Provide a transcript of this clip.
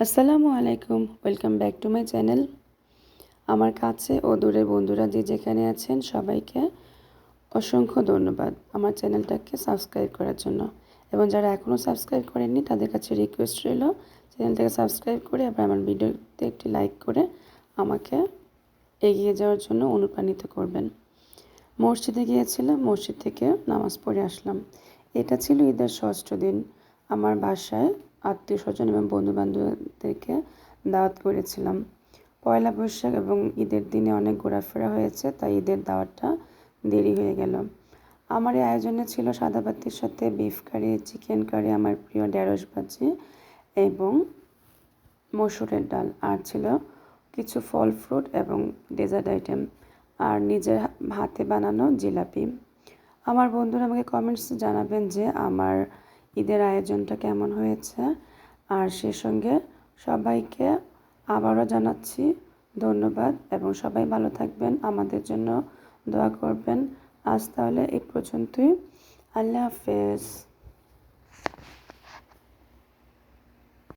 আসসালামু আলাইকুম welcome back to my channel আমার কাছে ও দূরের বন্ধুরা যে যেখানে আছেন সবাইকে অসংখ্য ধন্যবাদ আমার চ্যানেলটাকে সাবস্ক্রাইব করার জন্য। এবং যারা এখনও সাবস্ক্রাইব করেননি, তাদের কাছে রিকোয়েস্ট রইল চ্যানেলটাকে সাবস্ক্রাইব করে আবার আমার ভিডিওতে একটি লাইক করে আমাকে এগিয়ে যাওয়ার জন্য অনুপ্রাণিত করবেন। মসজিদে গিয়েছিলাম, মসজিদ থেকে নামাজ পড়ে আসলাম। এটা ছিল ঈদের ষষ্ঠ দিন। আমার বাসায় আত্মীয় স্বজন এবং বন্ধু বান্ধবদেরকে দাওয়াত করেছিলাম পয়লা বৈশাখ এবং ঈদের দিনে অনেক ঘোরাফেরা হয়েছে, তাই ঈদের দাওয়াতটা দেরি হয়ে গেল। আমার এই আয়োজনে ছিল সাদা ভাতের সাথে বিফ কারি চিকেন কারি আমার প্রিয় ঢেঁড়স ভাজি এবং মসুরের ডাল, আর ছিল কিছু ফল ফ্রুট এবং ডেজার্ট আইটেম, আর নিজের হাতে বানানো জিলাপি। আমার বন্ধুরা আমাকে কমেন্টস জানাবেন যে আমার ঈদের আয়োজনটা কেমন হয়েছে? আর সে সঙ্গে সবাইকে আবারও জানাচ্ছি ধন্যবাদ এবং সবাই ভালো থাকবেন, আমাদের জন্য দোয়া করবেন। আজ তাহলে এই পর্যন্তই। আল্লাহ হাফেজ।